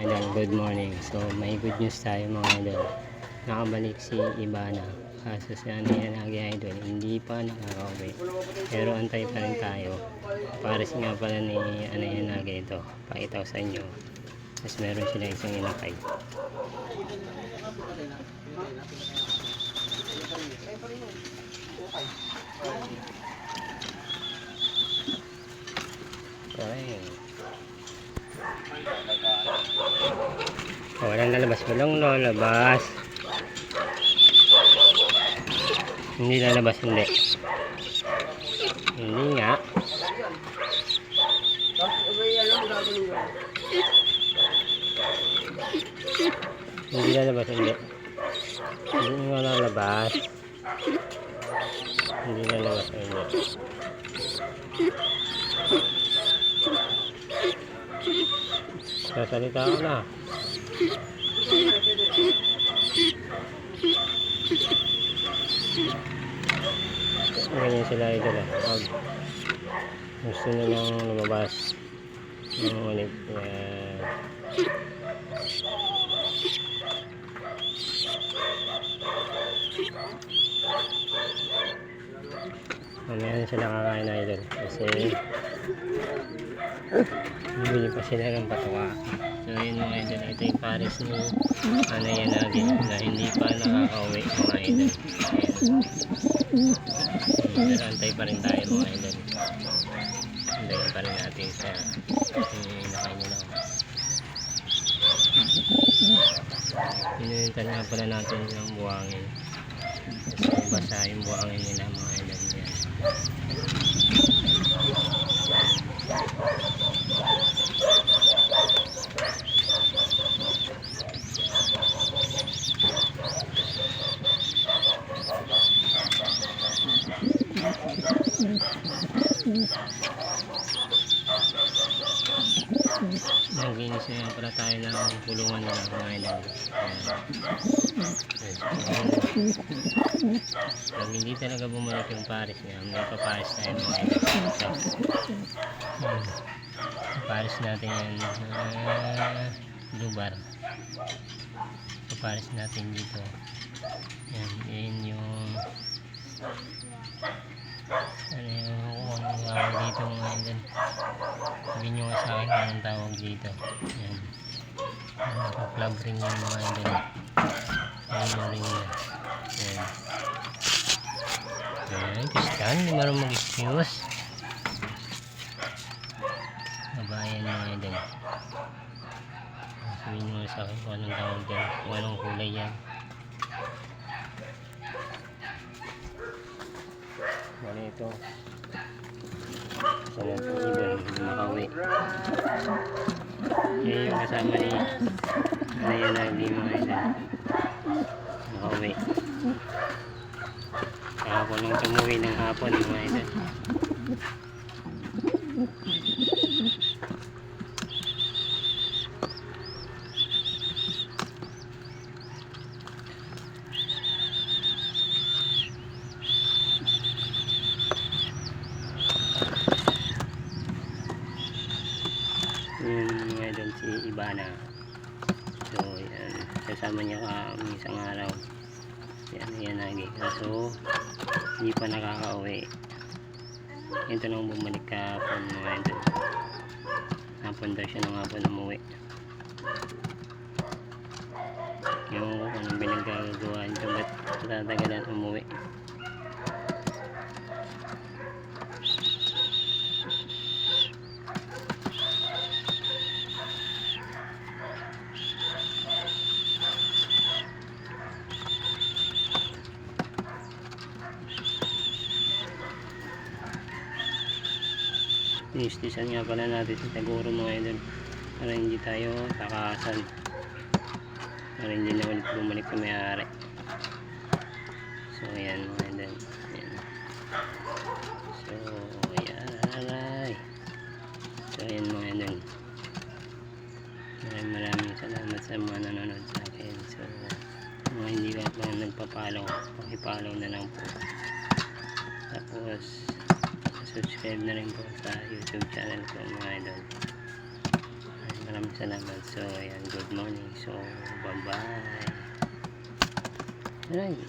idol, good morning. So may good news tayo mga idol. Nakabalik si Ibana. Kaso si ano yan lagi idol, hindi pa nakakauwi. Pero antay pa rin tayo. Pares nga pala ni ano yan lagi ito. Pakita ko sa inyo. Tapos meron sila isang inakay. Oh, walang lalabas. Walang lalabas. Hindi lalabas, hindi. Hindi nga. Hindi lalabas, hindi. Hindi nga lalabas. Hindi lalabas, hindi. Sasalita ko na. Ganyan sila idol eh. Pag gusto nilang lumabas ng ulit. Yan. Mamaya na sila kakain idol. Kasi bibili pa sila ng patuwa. So yun mga idol. Ito yung pares ni Ana Yanagi na hindi pa nakakauwi mga idol. Ayan. Pero antay pa rin tayo mga idol. Antayin pa rin natin sa hinakay nila. Hinuhintan nga pala natin ng buhangin. Kasi basa yung buhangin nila mga idol. Yan. Naginis na nga pala tayo ng kulungan nila mga. Ayan. Pag hindi talaga bumalik yung Paris niya, may paparis tayo mga idol. So, hmm. paparis natin yan uh, lubar. Paparis natin dito. Yan, yan yung ano yung anong tawag dito mga idol. Sabihin nyo sa akin kung anong tawag dito. Yan. Naka-plug ring yan mga idol. Ayan yung ring niya. Yan. Ayan, Christian, hindi marunong mag-excuse. Mabayan mga idol. Sabihin nyo sa akin kung anong tawag dyan. Kung anong kulay yan. Bali ito. Sa mga ibon, hindi makauwi. Yan yung kasama ni ano yan na hindi mga isa. Nakauwi. Kahapon nung tumuwi ng hapon mga isa. yung mga Ibana so yan. Kasama niya kami isang araw. Yan yan lagi. Kaso hindi pa nakakauwi. Ito nang bumalik kahapon mga idol. Hapon daw siya nung hapon umuwi. Yung kung anong pinagkagagawa nito ba't tatagalan umuwi Inistisan nga pala natin sa Taguro mga idol. Para hindi tayo takasan. Para hindi na ulit bumalik sa may-ari. So yan mga idol. Yan. so yan aray so yan mga idol. Maraming maraming salamat sa mga nanonood sa akin. So mga hindi ka pa nagpapalaw pakipalaw na lang po. Tapos subscribe na rin po sa youtube channel ko mga idol. Ay, maraming salamat. So ayan good morning. So bye bye Alright,